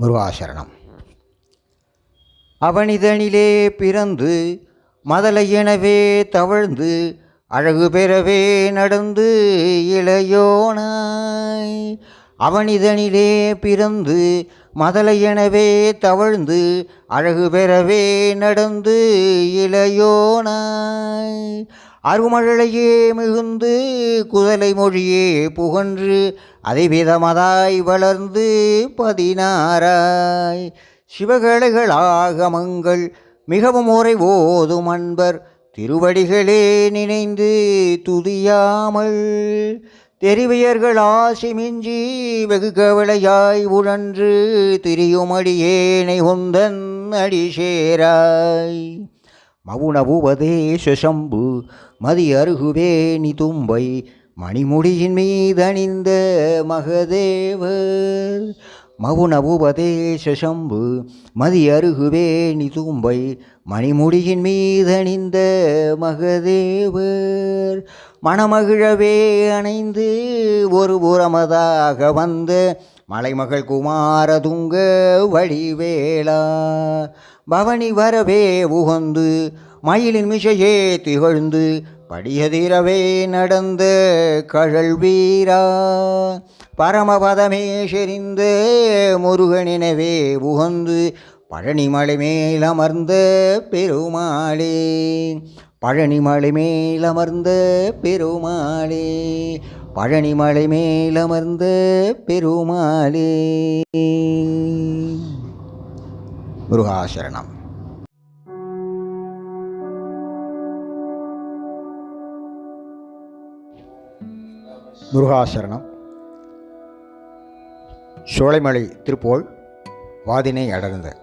முருகாசரணம். அவனிதனிலே பிறந்து மதலையெனவே தவழ்ந்து அழகு பெறவே நடந்து இளையோனாய். அவனிதனிலே பிறந்து மதலையெனவே தவழ்ந்து அழகு பெறவே நடந்து இளையோனாய். அருமழையே மிகுந்து குதலை மொழியே புகன்று அதை விதமதாய் வளர்ந்து பதினாராய் சிவகலைகளாகமங்கள் மிகவும் உரை ஓதும் அன்பர் திருவடிகளே நினைந்து துதியாமல் தெரிவியர்கள் ஆசி மிஞ்சி வெகு கவலையாய் உழன்று திரியுமடியேனை உந்தன் அடி சேராய் மவுனபுபதேச சம்பு மதி அருகுவேணி தும்பை மணிமுடியின் மீதணிந்த மகதேவர். மவுனபுபதேச சம்பு மதி அருகுவேணி தும்பை மணிமுடியின் மீதணிந்த மகதேவர். மணமகிழவே அணைந்து ஒரு புறமதாக வந்த மலைமகள் குமாரதுங்க வடிவேளா. பவனி வரவே உகந்து மயிலின் மிஷையே திகழ்ந்து படியதிரவே நடந்து கழல் வீரா பரமபதமே செறிந்து முருகனினவே உகந்து பழனிமலை மேல் அமர்ந்த பெருமாளே. பழனிமலை மேல் அமர்ந்த பெருமாளே. பழனிமலை மேல் அமர்ந்த பெருமாளே. முருகாசரணம். முருகாசரணம். சோலைமலை திருப்போல் வாதினை அடர்ந்த.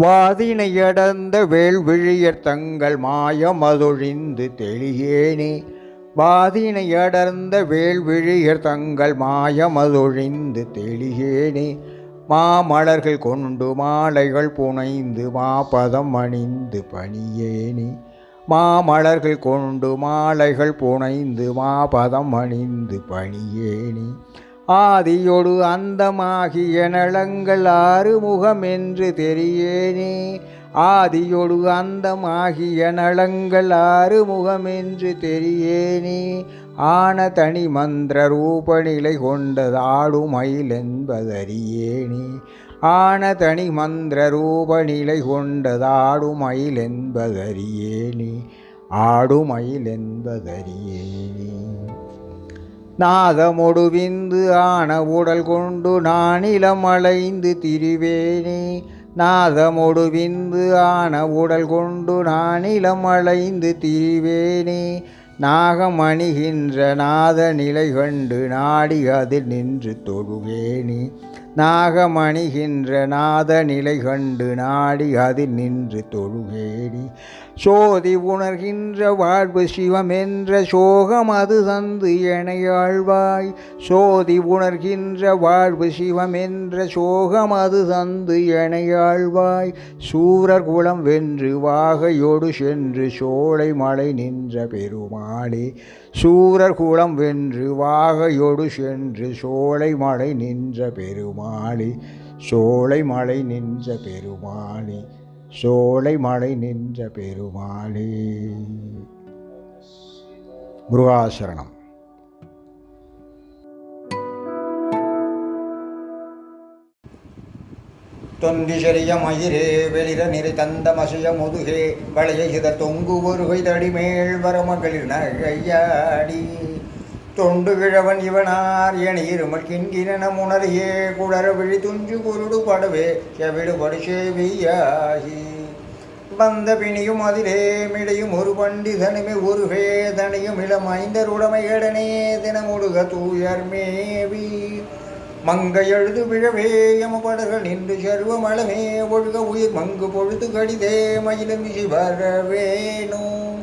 வாதினை அடர்ந்த வேள்விழியர் தங்கள் மாயம் அதொழிந்து தெளியேனே. வாதினை அடர்ந்த வேள்விழியர் தங்கள் மாயமதொழிந்து தெளியேனே. மாமலர்கள் கொண்டு மாலைகள் புனைந்து மாபதம் அணிந்து பணியேனே. மாமலர்கள் கொண்டு மாலைகள் புனைந்து மாபதம் அணிந்து பணியேனி. ஆதியொடு அந்தமாகிய நலங்கள் ஆறுமுகம் என்று தெரியேனே. ஆதியொடு அந்தமாகிய நலங்கள் ஆறுமுகம் என்று தெரியேனே. ஆன தனி மந்திர ரூபநிலை கொண்டதாடும் மயில் ஆனதனி ஆன தனி மந்திர ரூப நிலை மயில் என்பதறியேனே ஆடுமயில் என்பதறியேனே நாதமொடுவிந்து ஆன உடல் கொண்டு நானிலம் அலைந்து திரிவேனே நாதமொடுவிந்து ஆன உடல் கொண்டு நானிலம் அலைந்து திரிவேனே நாகம் அணிகின்ற நாத நிலை கண்டு நாடி அதில் நின்று தொழுவேனே. நாகமணிகின்ற நாத நிலை கண்டு நாடி அதில் நின்று தொழுகேடி. சோதி உணர்கின்ற வாழ்வு சிவம் என்ற சோகம் அது தந்து எனையாழ்வாய். சோதி உணர்கின்ற வாழ்வு சிவம் என்ற சோகம் அது தந்து எனையாழ்வாய். சூரர் குலம் வென்று வாகையோடு சென்று சோலை மலை நின்ற பெருமாளே. சூரர் குலம் வென்று வாகையோடு சென்று சோலை மலை நின்ற பெருமாளே. சோலை மலை நின்ற பெருமாளே. சோலை மலை நின்ற பெருமாளே. முருகாசரணம் தொந்திசரிய மயிரே வெளிர நிறை தந்த மசிய முதுகே வளைய இத தொங்கு ஒருகை தடிமேல் வரமகளிர் நகையாடி. தொண்டு கிழவன் இவனார் என இருமல் கிண்கின உணரையே குளர விழி துஞ்சு குருடு படவே செவிடுபடு சேவியாகி வந்த பிணியும் அதிலே மிடையும் ஒரு பண்டிதனுமே ஒரு வேதனையும் இளம் ஐந்தருடமைகடனே தினமுடுக தூயர் மேவி. மங்க எழுது விழவே எமபடர்கள் நின்று சர்வ மலமே ஒழுக உயிர் மங்கு பொழுது கடிதே மயிலும் விசி வரவேணும்.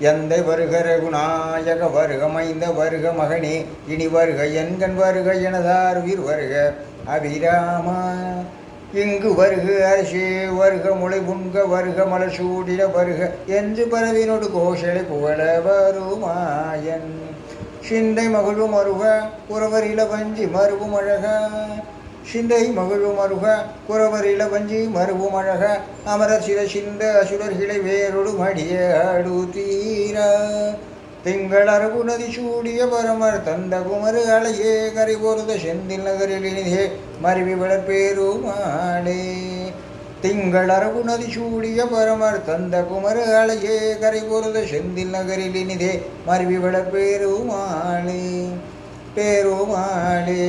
எந்த வருக ரகுநாயக வருக மைந்த வருக மகனே இனி வருக என்கண் வருக எனதார் உயிர் வருக. அபிராமா இங்கு வருக அரசே வருக முளை புன்க வருக மலசூடிட வருக. என்று பரவினோடு கோஷலை புகழ வருமாயன். சிந்தை மகிழும் மருக புறவர் இளவஞ்சி மருவும் அழக. சிந்தை மகிழும் அருக குறவர் இளவஞ்சி மருவும் அழக அமரர் சில சிந்த அசுரர்களை வேறொடு மடிய அடு தீர. திங்கள் அரபு நதி சூடிய பரமர் தந்த குமரு அலையே கரை பொருத செந்தில் நகரில் இனிதே மருவி வளர்பேருமாளே திங்கள் அரபு நதி சூடிய பரமர் தந்த குமரு அலையே கரை பொருத செந்தில் நகரில் இனிதே மருவி வளர்பேருமாளே பெருமாளே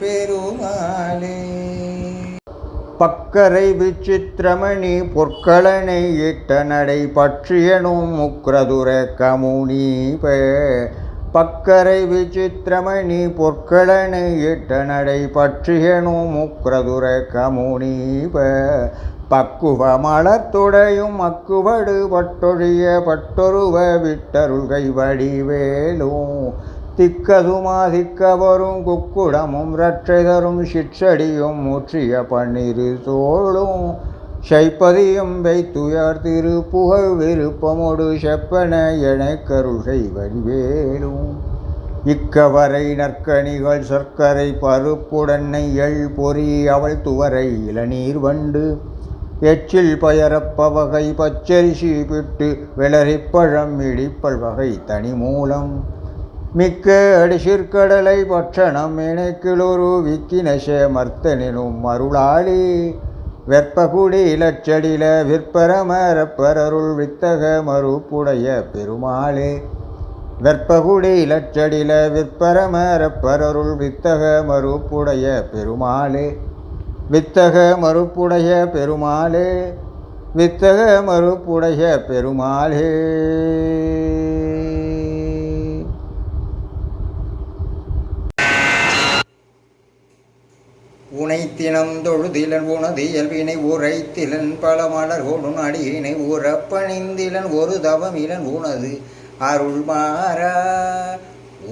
பெருமாளே. பக்கரை விசித்திரமணி பொற்களனை இட்ட நடை பற்றியனும் முக்ரதுர கமுனீப. பக்கரை விசித்திரமணி பொற்களனை இட்ட நடை பற்றியனும் முக்ரதுர கமுனீப. பக்குவ மலத்துடையும் அக்குவடு பட்டொழிய பட்டொருவ விட்டருள்கை வடிவேலும் திக்கதுமாதிக்கவரும் குக்குடமும் இரட்சதரும் சிற்றடியும் முற்றிய பன்னிரு தோளும் சைப்பதியும் வைத்துயர் திரு புகழ் விருப்பமோடு செப்பன என கருகை வடிவேலும் இக்கவரை நற்கனிகள் சர்க்கரை பருப்புடன்னை எள் பொறி அவள் துவரை இளநீர் வண்டு. எச்சில் பயரப்பவகை பச்சரிசி பிட்டு வெளரிப்பழம் இடிப்பல் வகை தனி மூலம் மிக்க அடிசிற்கடலை பட்சணம் இணைக்கிலொரு விக்கினச மர்த்தனினும் மருளாளி. வெற்பகுடி இலச்சடில விற்பரமரப்பரருள் வித்தக மறுப்புடைய பெருமாளே. வெற்பகுடி இலச்சடில விற்பரமரப்பரருள் வித்தக மறுப்புடைய பெருமாளே. வித்தக மறுப்புடைய பெருமாளே. வித்தக மறுப்புடைய பெருமாளே. உனைத்தினம் தொழுதிலன் உனது இயல்பினை உரைத்திலன் பல மலர் கொடும் அடியினை உறப்பணிந்திலன் ஒரு தவமிலன் உனது அருள் மாறா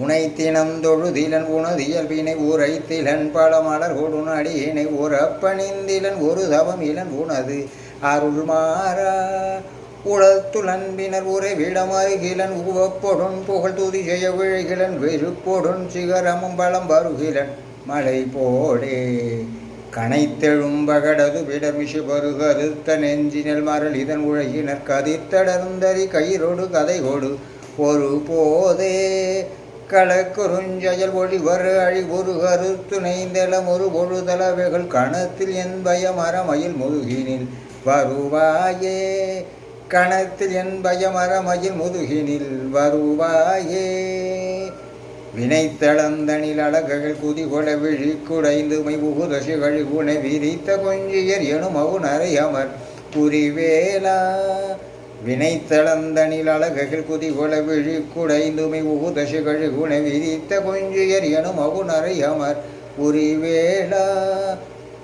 உனைத்தினம் தொழுதிலன் உனது இயல்பினை உரைத்திலன் பல மலர் கொடும் அடியினை உறப்பணிந்திலன் ஒரு தவமிலன் உனது அருள் மாறா உளத்துலன்பினர் உறைவிடம் அருகிலன் உவப்பொடுன் புகழ் துதி செய்ய விழைகிலன் வெறுப்பொடுன் சிகரமும் பலம் வருகிலன். மலை போடே கனைத்தெழும்பகடது பகடது விடர் விஷு நெஞ்சினல் மரள் இதன் உழகினர் கதித்தடர்ந்தறி கயிறோடு கதைகொடு. ஒரு போதே களக்குறுஞ்செயல் ஒளிவர் அழி ஒரு கருத்து நெய்ந்தலம் ஒரு பொழுதளவைகள் கணத்தில் என் பயம் அறமயில் முதுகினில். வருவாயே. கணத்தில் என் பயம் அறமயில் முதுகினில். வருவாயே. வினைத்தளந்தனில் அழககள் குதிகொள விழி குடைந்துமை புகுதசிகள் குண விரித்த கொஞ்சியர் எனும் அவுணரை அமர். புரிவேலா வினைத்தளந்தனில் அழககள் குதிகொள விழி குடைந்துமை புகுதசிகள் குண விரித்த கொஞ்சியர் எனும் அவுணரை அமர். புரிவேலா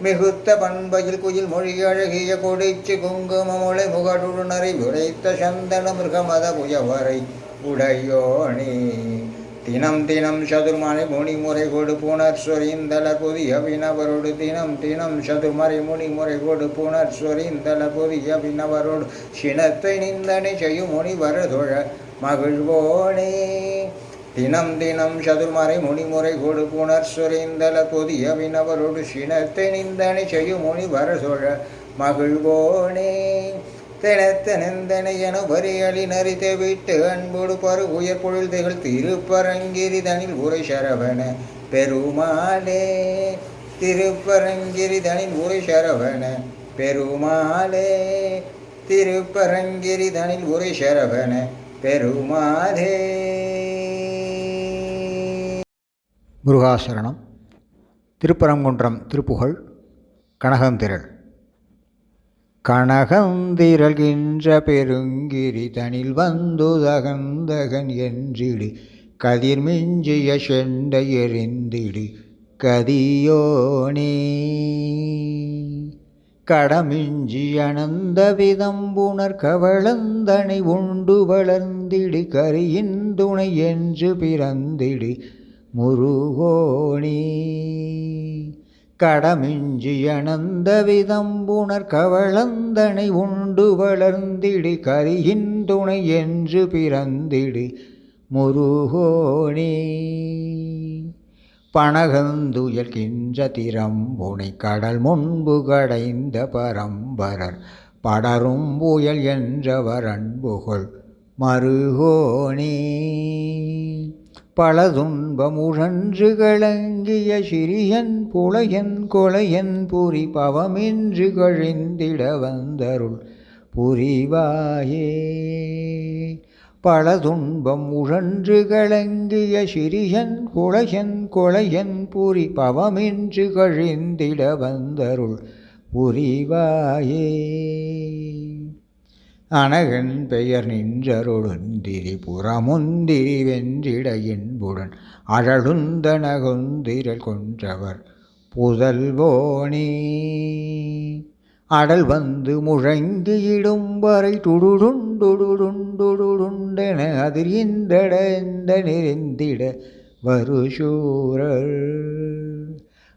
மிகுத்த பண்பையில் குயில் மொழி அழகிய கொடிச்சு குங்குமமுளை முகடுணரை உரைத்த சந்தன மிருகமத புயவரை உடையோனே தினம் தினம் சதுர்மறை முனிமுறை கொடு புனர் சொரிந்தல புதிய வினவரோடு தினம் தினம் சதுர்மறை முனிமுறை கொடு புனர் சொரிந்தல புதிய வினவரோடு சினத்தை நிந்தனை செய்யும் முனிவர் தொழ மகிழ்வோனே. தினம் தினம் சதுர்மறை முனிமுறை கொடு புனர் சொரிந்தல புதிய வினவரோடு சினத்தை நிந்தனை செய்யும் முனிவர் சொழ மகிழ்வோனே. தினத்தனந்தனை என வரியலி நரித்த விட்டு அன்போடு பரு உயர் பொழில் திகழ் திருப்பரங்கிரி தனில் உரை சரவண பெருமாளே. திருப்பரங்கிரி தனில் உரை சரவண பெருமாளே. திருப்பரங்கிரி தனில் உரை சரவண பெருமாளே. முருகாசரணம் திருப்பரங்குன்றம் திருப்புகழ் கனகந்திரள். கனகந்திரல்கின்ற பெருங்கிரி தனில் வந்துதகந்தகன் என்றிடு. கதிர் மிஞ்சிய செண்டை எறிந்திடு. கதியோனே. கடமிஞ்சி அனந்த விதம்புணர் கவளந்தனை உண்டு வளர்ந்திடு. கரியின் துணை என்று பிறந்திடு. முருகோணே கடமிஞ்சியணந்த விதம்புணர் கவளந்தனை உண்டு வளர்ந்திடு கரியின் துணை என்று பிறந்திடு முருகோனே. பணகந்துயர்கின்ற திறம்புனை கடல் முன்பு கடைந்த பரம்பரர் படரும் புயல் என்றவர் அன்புகொள் மருகோனே. பல துன்பமுழன்று கலங்கிய சிறியன் புலையன் கொலையன் புரி பவமின்று கழிந்திட வந்தருள் புரிவாயே. பல துன்பம் உழன்று கலங்கிய சிறியன் புலையன் கொலையன் புரி பவமின்று கழிந்திட வந்தருள் புரிவாயே. அனகன் பெயர் நின்றருளுந்திரி புறமுந்திரி வென்றிடையின்புடன் அழலுந்தனகுந்திரல் கொன்றவர் புதல்வோனே. அடல் வந்து முழங்கியிடும் வரை துடுடுண்டுடுடுண்டுடுண்டென அதிர்கின்றட இந்த நெறிந்திட வருஷூரர்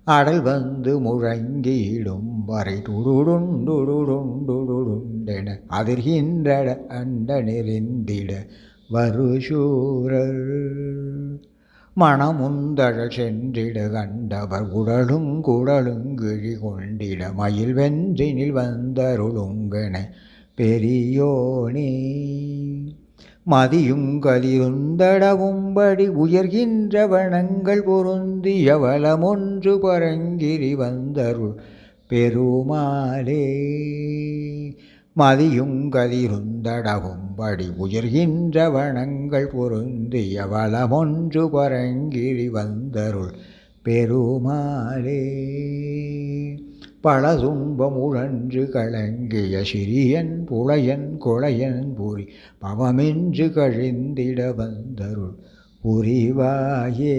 அடல் வந்து முழங்கிடும் வரை துடுடுண்டுடுண்டுடுண்டென அதிர்கின்றட அண்ட நெறிந்திட வருஷூரர். மணமுந்தழல் சென்றிட கண்டவர் உடலும் குடலும் கிழி கொண்டிட மயில் வென்றினில் வந்தருளுங்கன பெரியோனே. மதியுங்களிருந்தடவும்படி உயர்கின்ற வனங்கள் பொருந்திய வளமொன்று பரங்கிரி வந்தருள் பெருமாளே. மதியுங்களிருந்தடவும்படி உயர்கின்ற வனங்கள் பொருந்திய வளமொன்று பரங்கிரி வந்தருள் பெருமாளே. பல துன்பமுழன்று கலங்கிய சிறியன் புலையன் கொலையன் புரி பவமின்று கழிந்திட வந்தருள் புரிவாயே.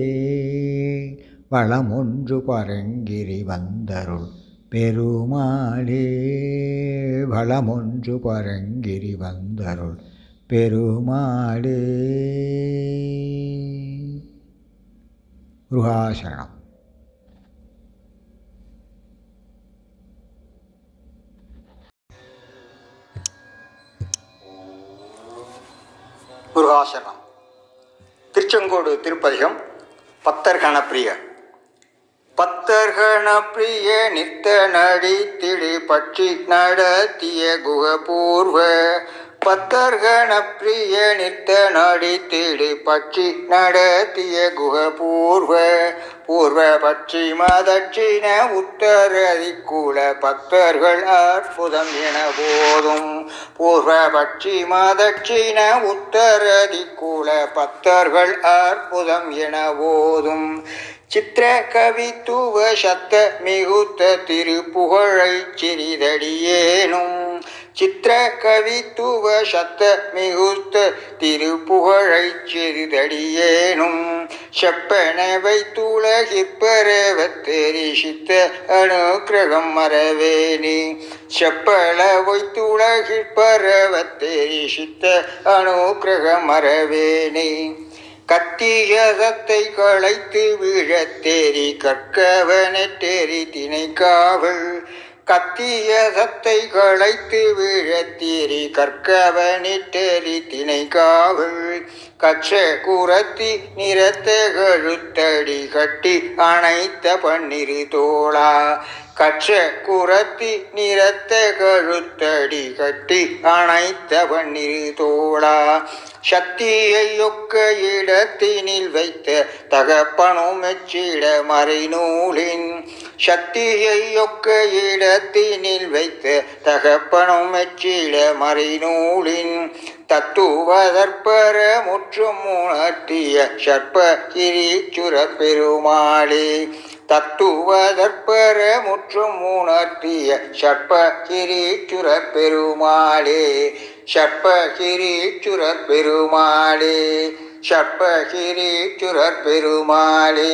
வளமொன்று பரங்கிரி வந்தருள் பெருமாளே. வளமொன்று பரங்கிரி வந்தருள் பெருமாளே. முருகாசரணம். முருகாசரணம் திருச்செங்கோடு திருப்பதிகம் பத்தர்கண பிரிய பத்தர்கண பிரிய நித்த நடி திடி பற்றி நடத்திய குகபூர்வ. பத்தர்கண பிரிய நித்த நடி திடி பற்றி நடத்திய குகபூர்வ. பூர்வ பட்சிம தட்சிண உத்தரதி குல பக்தர்கள் அற்புதம் என போதும் பூர்வ பட்சிம தட்சிண உத்தரதி குல பக்தர்கள் அற்புதம் என போதும் சித்திர கவித்துவ சத்த மிகுத்த திருப்புகழை சிறிதடியேனும் சித்திர கவித்துவ சத்த மிகுத்த திருப்புகழை சிறிதடியேனும் செப்பன வைத்துலகிற்பரவ தெரிசித்த அனுக்கிரகம் மறவேனி. செப்பல வைத்துலகிற்பரவ தெரிசித்த அனுக்கிரகம் மறவேனி. கத்தியதத்தை களைத்து விழத்தேரி கற்கவனற்றேரி திணைக்காவல். கத்தியகத்தை களைத்து விழத்தேரி கற்கவனிட்டேரி திணைக்காவல். கச்ச குரத்தி நிறத்த கழுத்தடி கட்டி அணைத்த பன்னிரு தோளா. கச்ச குரத்தி நிறத்த கழுத்தடி கட்டி அணைத்த தோழா சக்தியை ஒக்க இடத்தினில் வைத்த தகப்பனும் மெச்சிட மறைநூலின். சக்தியையொக்க இடத்தினில் வைத்த தகப்பனும் மெச்சிட மறைநூலின். தத்துவதற்பர முற்றும் உணர்த்திய சர்ப கிரீச்சுர பெருமாளே தத்துவதற்பர முற்றும் உணர்த்திய சற்ப கிரீச்சுர பெருமாளே சற்ப கிரீச்சுர பெருமாளே சற்ப கிரீச்சுர பெருமாளே.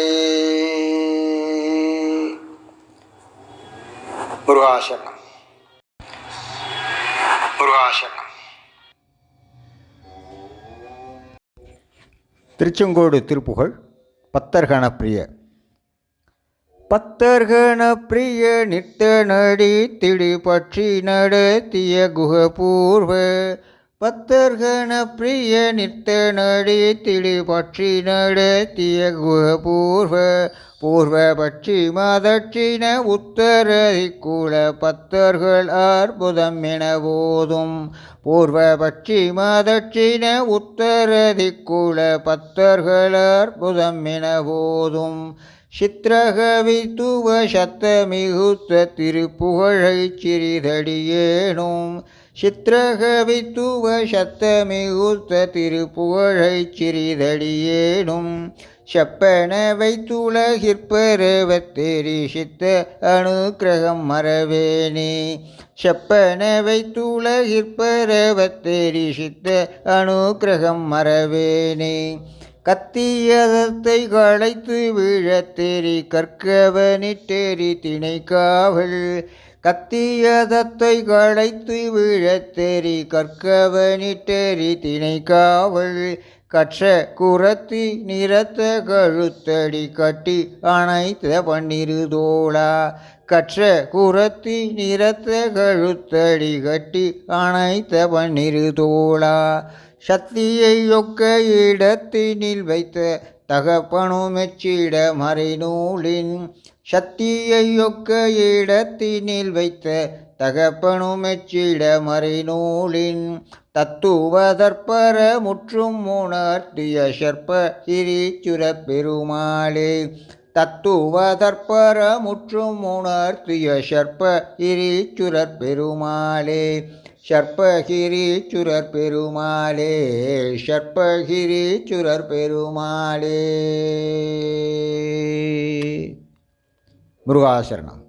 முருகாசனம் முருகாசனம் திருச்செங்கோடு திருப்புகழ் பத்தர்கண பத்தர்கண பிரிய நித்த நடி திடி பற்றி நடத்திய குகபூர்வ. பத்தர்கன பிரிய நித்த நடி திடி பற்றி நடத்திய குகபூர்வ. பூர்வ பூர்வ பட்சிம தட்சிண உத்தர திக்குல பத்தர்கள் அற்புதம் என போதும். பூர்வ பட்சிம தட்சிண உத்தர திக்குல பத்தர்கள் அற்புதம் என போதும். சித்திரகவித்துவ சத்தமிகுத்த திருப்புகழை சிறிதடியேனும் சித்திரகவித்துவ சத்தமிகுத்த திருப்புகழை சிறிதடியேனும் செப்பன வைத்துலகிற்பரவத்தேரி சித்த அனுக்கிரகம் மறவேனே. செப்பன வைத்துலகிற்பரவத்தேரி சித்த அனுக்கிரகம் மறவேனே. கத்தியதத்தை களைத்து வீழத்தேரி கற்கவனிட்டேரி திணைக்காவல். கத்தியதத்தை களைத்து வீழத்தேரி கற்கவனிட்டேரி திணைக்காவல். கற்ற குரத்தி நிறத்த கழுத்தடி கட்டி அணைத்த பன்னிருதோளா கற்ற குரத்தி நிறத்த கழுத்தடி கட்டி அணைத்த பன்னிருதோளா சக்தியை ஒக்க இடத்தினில் வைத்த தகப்பனுமெச்சிட மறைநூலின் சக்தியை ஒக்க இடத்தினில் வைத்த தகப்பனுமெச்சிட மறைநூலின் தத்துவதற்பர முற்றும் உணர்த்திய சர்ப்ப கிரீச்சுர பெருமாளே தத்துவதற்பர முற்றும் உணர்த்திய சர்ப்ப கிரீச்சுரர் பெருமாளே சர்ப்பகிரீச்சுரர் பெருமாளே சர்ப்பகிரீச்சுரர் பெருமாளே. முருகாசரணம்.